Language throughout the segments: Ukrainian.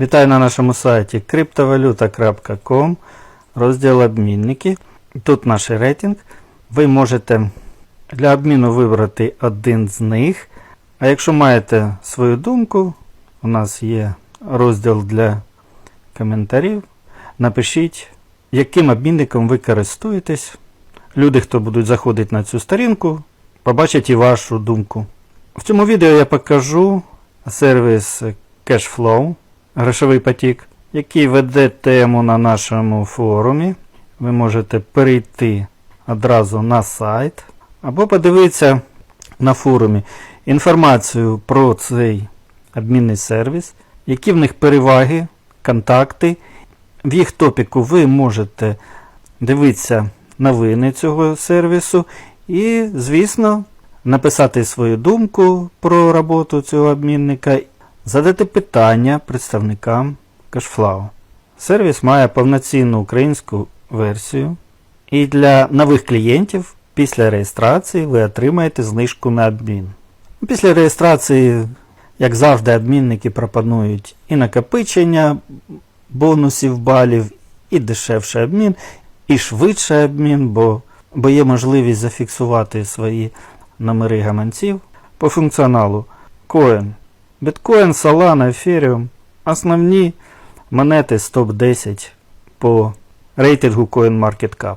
Вітаю на нашому сайті cryptovaluta.com, розділ обмінники. Тут наш рейтинг. Ви можете для обміну вибрати один з них. А якщо маєте свою думку, у нас є розділ для коментарів. Напишіть, яким обмінником ви користуєтесь. Люди, хто будуть заходити на цю сторінку, побачать і вашу думку. В цьому відео я покажу сервіс Cashflow, грошовий потік, який веде тему на нашому форумі. Ви можете перейти одразу на сайт або подивитися на форумі інформацію про цей обмінний сервіс, які в них переваги, контакти. В їх топіку ви можете дивитися новини цього сервісу і, звісно, написати свою думку про роботу цього обмінника, задати питання представникам Cashflow. Сервіс має повноцінну українську версію, і для нових клієнтів після реєстрації ви отримаєте знижку на обмін. Після реєстрації, як завжди, обмінники пропонують і накопичення бонусів балів, і дешевший обмін, і швидший обмін, бо, бо є можливість зафіксувати свої номери гаманців по функціоналу Coin. Біткоін, Solana, Ethereum – основні монети з топ-10 по рейтингу CoinMarketCap.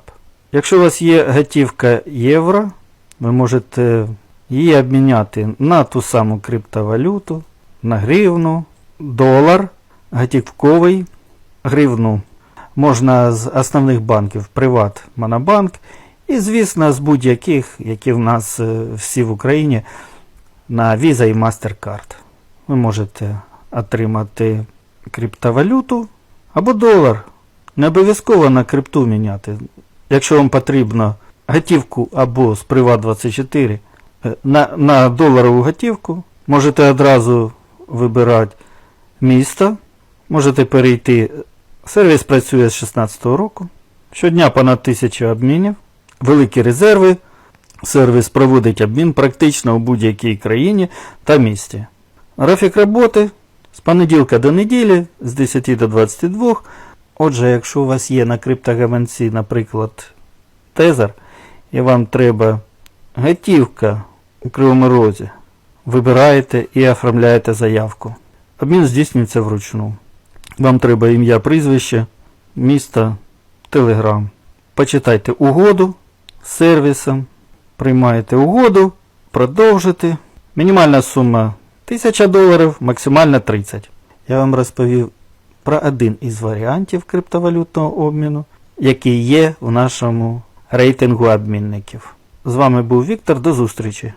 Якщо у вас є готівка євро, ви можете її обміняти на ту саму криптовалюту, на гривну, долар, готівковий, гривну можна з основних банків Приват, Монобанк і, звісно, з будь-яких, які в нас е, всі в Україні на Visa і MasterCard. Ви можете отримати криптовалюту або долар. Не обов'язково на крипту міняти. Якщо вам потрібно готівку або з Приват24 е, на, на доларову готівку, можете одразу вибирати місто, можете перейти. Сервіс працює з 2016 року. Щодня понад тисячу обмінів, великі резерви. Сервіс проводить обмін практично у будь-якій країні та місті. Графік роботи з понеділка до неділі з 10 до 22. Отже, якщо у вас є на криптогаманці, наприклад, тезер, і вам треба готівка у Кривому Розі, вибираєте і оформляєте заявку. Обмін здійснюється вручну. Вам треба ім'я, прізвище, місто, телеграм. Почитайте угоду з сервісом, приймаєте угоду, продовжити. Мінімальна сума 1000 доларів, максимально 30. Я вам розповів про один із варіантів криптовалютного обміну, який є в нашому рейтингу обмінників. З вами був Віктор, до зустрічі!